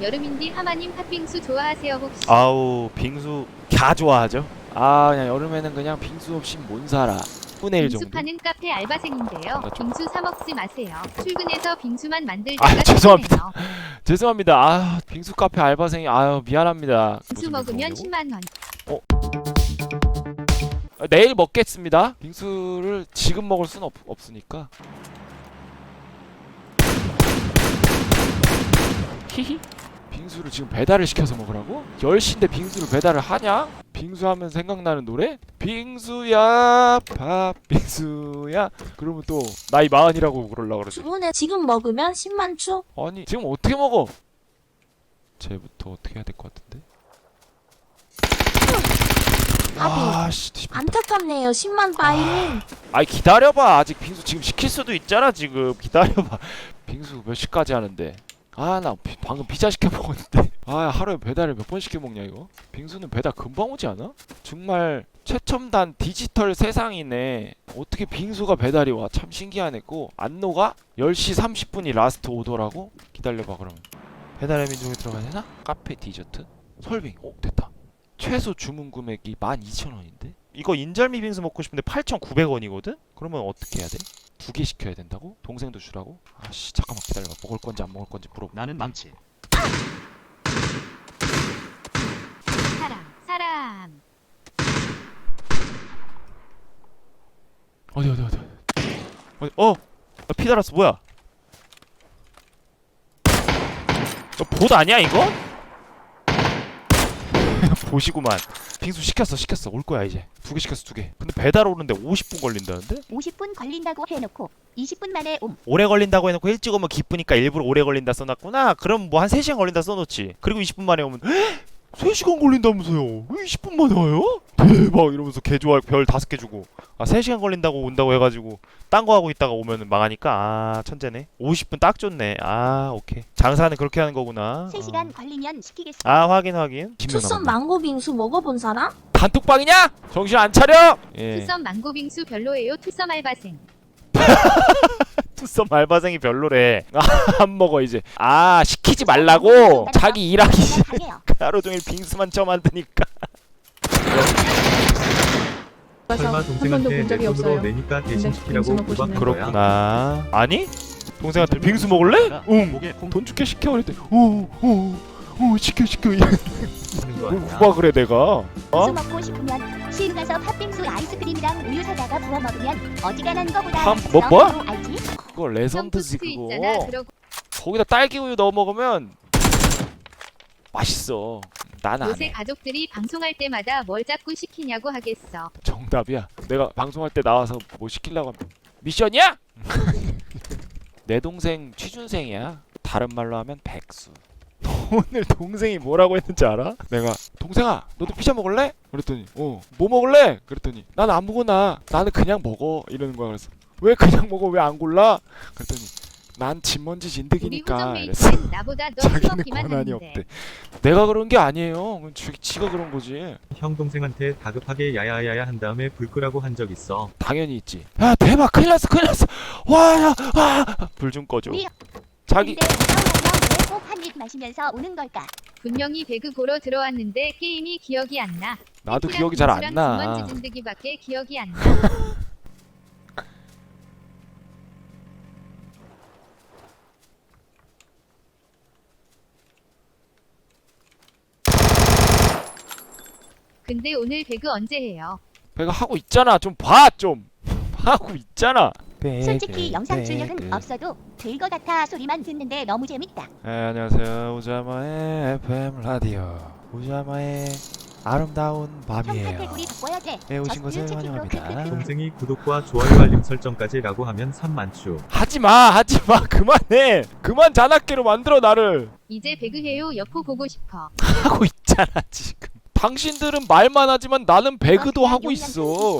여름인디 하마님 팥빙수 좋아하세요 혹시? 아우 빙수 갸 좋아하죠. 아 그냥 여름에는 그냥 빙수 없이 못 살아. 10분의 1 빙수 정도. 파는 카페 알바생인데요. 나 좀- 빙수 사 먹지 마세요. 출근해서 빙수만 만들다가 아, 죄송합니다. 죄송합니다. 아 빙수 카페 알바생이 아유 미안합니다. 빙수 무슨 먹으면 빙수 10만 원. 아, 내일 먹겠습니다. 빙수를 지금 먹을 순 없, 없으니까. 히히. 빙수를 지금 배달을 시켜서 먹으라고? 10시인데 빙수를 배달을 하냐? 빙수 하면 생각나는 노래? 빙수야 밥 빙수야 그러면 또 나이 마흔이라고 그러려고 그러지 주문에 지금 먹으면 10만 추? 아니 지금 어떻게 먹어? 쟤부터 어떻게 해야 될 것 같은데? 아비. 아씨 안타깝네요 10만 바이님 아이 기다려봐 아직 빙수 지금 시킬 수도 있잖아 지금 기다려봐 빙수 몇 시까지 하는데 아 나 방금 피자 시켜 먹었는데. 아 하루에 배달을 몇 번 시켜 먹냐 이거? 빙수는 배달 금방 오지 않아? 정말 최첨단 디지털 세상이네. 어떻게 빙수가 배달이 와? 참 신기하네 고 안노가 10시 30분이 라스트 오더라고? 기다려봐 그러면. 배달의 민족에 들어가야 되나? 카페 디저트? 설빙. 오 됐다 최소 주문 금액이 12,000원인데 이거 인절미 빙수 먹고 싶은데 8,900원이거든? 그러면 어떻게 해야 돼? 두 개 시켜야 된다고? 동생도 주라고? 아씨 잠깐만 기다려봐 먹을 건지 안 먹을 건지 물어봐 나는 망치. 사람, 사람. 어디 어디 어디 어디 어! 나피 달았어 뭐야 이거 봇 아니야 이거? 보시구만 빙수 시켰어 시켰어. 올 거야 이제. 두 개 시켰어 두개. 근데 배달 오는데 50분 걸린다는데? 50분 걸린다고 해놓고 20분 만에 옴. 오래 걸린다고 해놓고 일찍 오면 기쁘니까 일부러 오래 걸린다 써놨구나. 그럼 뭐 한 3시간 걸린다 써놓지. 그리고 20분 만에 오면 3시간 걸린다면서요 왜 20분 만에 와요? 대박 이러면서 개 좋아 별 다섯 개 주고 아 3시간 걸린다고 온다고 해가지고 딴 거 하고 있다가 오면 망하니까 아 천재네 50분 딱 좋네 아 오케이 장사는 그렇게 하는 거구나 3시간 걸리면 시키겠어. 아 확인 확인 투썸 망고 빙수 먹어본 사람? 단톡방이냐? 정신 안 차려? 예. 투썸 망고 빙수 별로예요. 투썸 알바생. 투썸 알바생이 별로래 아, 안 먹어 이제 아 시키지 말라고 자기 일하기. 하루 종일 빙수만 쳐 만드니까 설마 동생한테 내 돈으로 내니까 대신 시키라고 구박 거야? 그렇구나 아니? 동생한테 빙수 먹을래? 응 돈 줄게 시켜 그랬더니 오오오 시켜 시켜? 구박을 해 내가 빙수 어? 먹고 싶으면 시흥 가서 팥빙수 아이스크림이랑 우유 사다가 부어 먹으면 어지간한 거보다 팜- 뭐, 뭐? 그거 레전드지 그거 거기다 딸기 우유 넣어 먹으면 맛있어 난 요새 가족들이 방송할 때마다 뭘 자꾸 시키냐고 하겠어. 정답이야 내가 방송할 때 나와서 뭐 시키려고 하면 미션이야? 내 동생 취준생이야 다른 말로 하면 백수 오늘 동생이 뭐라고 했는지 알아? 내가 동생아 너도 피자 먹을래? 그랬더니 어뭐 먹을래? 그랬더니 난 아무거나 나는 그냥 먹어 이러는 거야 그래서 왜 그냥 먹어 왜 안 골라? 그랬더니 난 진먼지 진드기니까 이랬어 나보다 자기는 권한이. 없대 내가 그런 게 아니에요 그건 지, 지가 그런 거지 형 동생한테 다급하게 야야야야 한 다음에 불 끄라고 한 적 있어. 당연히 있지 야 대박 큰일 났어 큰일 났어 와야불 좀 꺼줘 우리 자기 근데 싸우면 왜꼭 한 입 마시면서 우는 걸까? 분명히 배그 보러 들어왔는데 게임이 기억이 안 나. 나도 기억이 잘 안 나. 진먼지 진드기밖에 기억이 안 나. 근데 오늘 배그 언제 해요? 배가 하고 있잖아. 좀 봐, 좀. 하고 있잖아. 솔직히 영상 출력은 없어도 될 것 같아 소리만 듣는데 너무 재밌다. 네, 안녕하세요. 우자마의 FM 라디오. 우자마의 아름다운 형 밤이에요. 카테고리 바꿔야 돼. 네, 오신 저스트 것을 환영합니다. 동생이 구독과 좋아요 알림 설정까지라고 하면 3만추. 하지 마, 하지 마. 그만해. 그만 잔악계로 만들어 나를. 이제 배그 해요. 여포 보고 싶어. 하고 있잖아, 지금. 당신들은 말만 하지만 나는 배그도 하고 있어.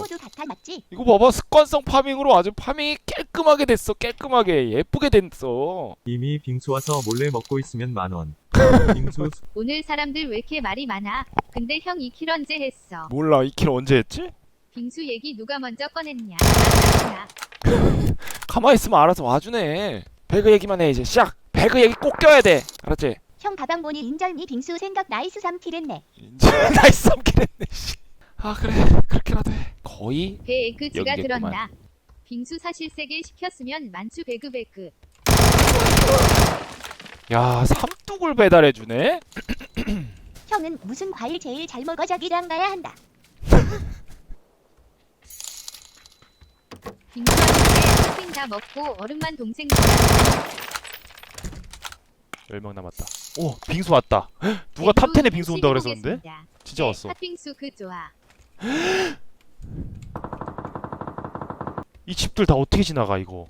이거 봐봐. 습관성 파밍으로 아주 파밍이 깔끔하게 됐어. 깔끔하게. 예쁘게 됐어. 이미 빙수 와서 몰래 먹고 있으면 만 원. 빙수 오늘 사람들 왜 이렇게 말이 많아? 근데 형 2킬 언제 했어? 몰라. 이 킬 언제 했지? 빙수 얘기 누가 먼저 꺼냈냐? 나 가만히 있으면 알아서 와주네. 배그 얘기만 해 이제 시작. 배그 얘기 꼭 껴야 돼. 알았지? 형 가방 보니 인절미 빙수 생각 나이스 삼킬했네. 나이스 삼킬했네. 아 그래 그렇게라도 해. 거의 배 에그즈가 들었나. 빙수 사실 세게 시켰으면 만추 배그 배그. 야 삼뚝을 배달해 주네. 형은 무슨 과일 제일 잘 먹어 자기랑 가야 한다. 빙수 한개 다 먹고 얼음만 동생 열명 남았다. 오 빙수 왔다 누가 탑텐에 빙수 온다 그랬었는데? 네, 진짜 왔어 팥빙수 그 좋아. 이 집들 다 어떻게 지나가 이거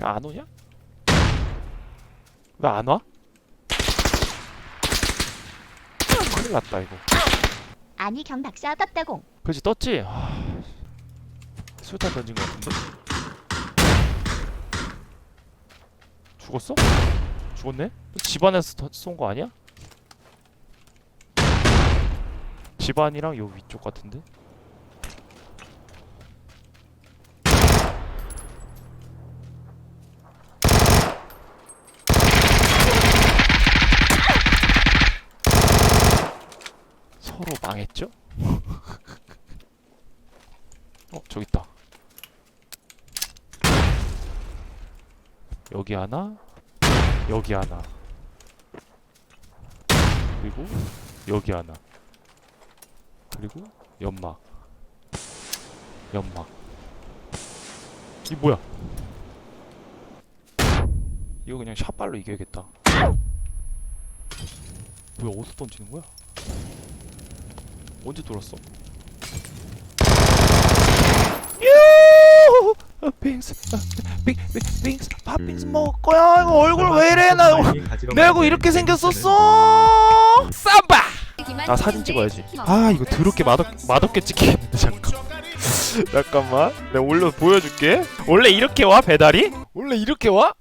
안 오냐? 왜 안 와? 큰일 났다 이거 아니 경 박사 떴다고. 그렇지 떴지? 하... 술탄 던진 거 같은데? 죽었어? 죽었네? 집안에서 쏜 거 아니야? 집안이랑 요 위쪽 같은데? 망했죠? 어? 저기 있다. 여기 하나? 여기 하나. 그리고 여기 하나. 그리고 연막. 연막. 이 뭐야? 이거 그냥 샷발로 이겨야겠다. 뭐야 어디서 던지는 거야? 언제 돌았어? 아, 빙스, 아, 빙빙스 팥빙스 먹을 거야. 이거 얼굴 왜 이래? 나 내가 이렇게 생겼었어. 쌈바. 아 사진 찍어야지. 아 이거 더럽게 맛없 맛없게 찍히는데 잠깐. 잠깐만, 내가 올려 보여줄게. 원래 이렇게 와 배달이? 원래 이렇게 와?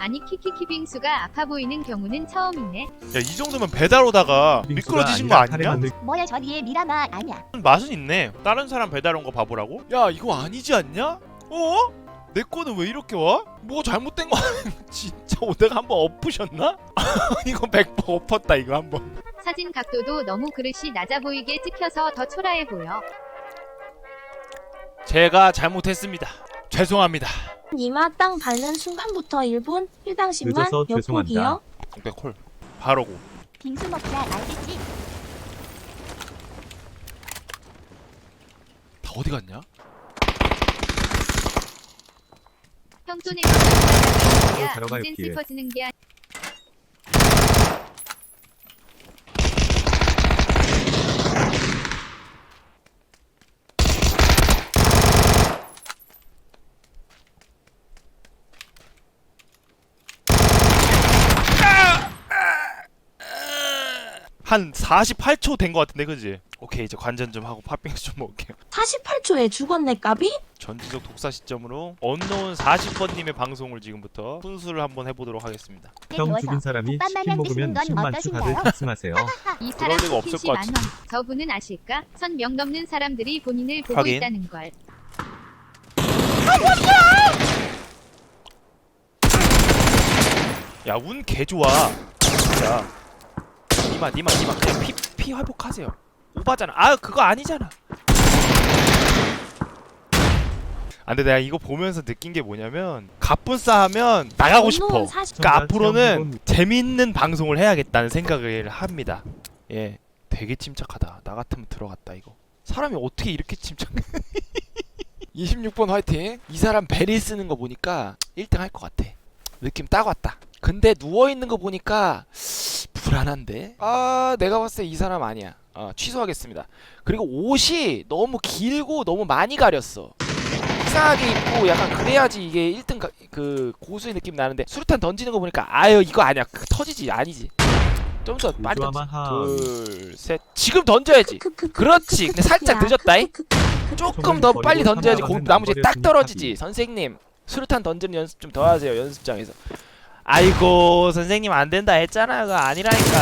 아니 키키키빙수가 아파 보이는 경우는 처음이네. 야 이 정도면 배달 오다가 미끄러지신 거 아니야? 뭐야 저 뒤에 미라마 아니야. 음, 맛은 있네. 다른 사람 배달 온 거 봐보라고? 야 이거 아니지 않냐? 어? 내 거는 왜 이렇게 와? 뭐 잘못된 거 아니야? 진짜 오다가 한번 엎으셨나? 이거 100번 엎었다 이거 한번. 사진 각도도 너무 그릇이 낮아 보이게 찍혀서 더 초라해 보여. 제가 잘못했습니다. 죄송합니다. 이마 땅 밟는 순간부터 1분, 1당 10만, 역폭이요? 일단 콜. 바로 고. 빙수 먹자 알겠지? 다 어디 갔냐? 형손에. 또 한 48초 된 것 같은데 그지? 오케이 이제 관전 좀 하고 팥빙수 좀 먹을게요 48초에 죽었네 까비? 전지적 독사 시점으로 언노운 40번님의 방송을 지금부터 순수를 한번 해보도록 하겠습니다 형 죽인 사람이 치킨 먹으면 10만 주 다들 탑승하세요. 이 사람 데가 없을 것 만원 저분은 아실까? 선명 넘는 사람들이 본인을 보고 하긴. 있다는 걸. 아, 야운 개좋아 진짜 니마 니마 니마 그냥 피, 피 회복하세요 오바잖아 아 그거 아니잖아 아, 근데 내가 이거 보면서 느낀 게 뭐냐면 갑분싸 하면 나가고 싶어. 그러니까 앞으로는 재밌는 방송을 해야겠다는 생각을 합니다. 예, 되게 침착하다. 나 같으면 들어갔다 이거. 사람이 어떻게 이렇게 침착해? 26번 화이팅. 이 사람 베리 쓰는 거 보니까 1등 할 것 같아. 느낌 딱 왔다. 근데 누워있는 거 보니까 불안한데? 아 내가 봤을 때 이 사람 아니야. 어, 취소하겠습니다. 그리고 옷이 너무 길고 너무 많이 가렸어. 이상하게 입고 약간 그래야지 이게 1등 가, 그 고수의 느낌 나는데 수류탄 던지는 거 보니까 아유 이거 아니야. 그, 터지지. 아니지. 좀 더 빨리 둘셋. 지금 던져야지. 그, 그, 그, 그렇지. 근데 살짝 늦었다잉. 조금 더 빨리 던져야지. 나머지 딱 떨어지지. 선생님 수류탄 던지는 연습 좀 더 하세요 연습장에서. 아이고 선생님 안 된다 했잖아요 그거 아니라니까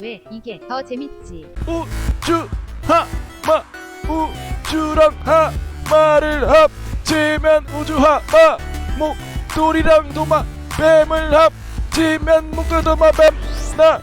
왜 이게 더 재밌지? 우주 하마 우주랑 하마를 합치면 우주 하마 목돌이랑 도마 뱀을 합치면 목돌 도마 뱀나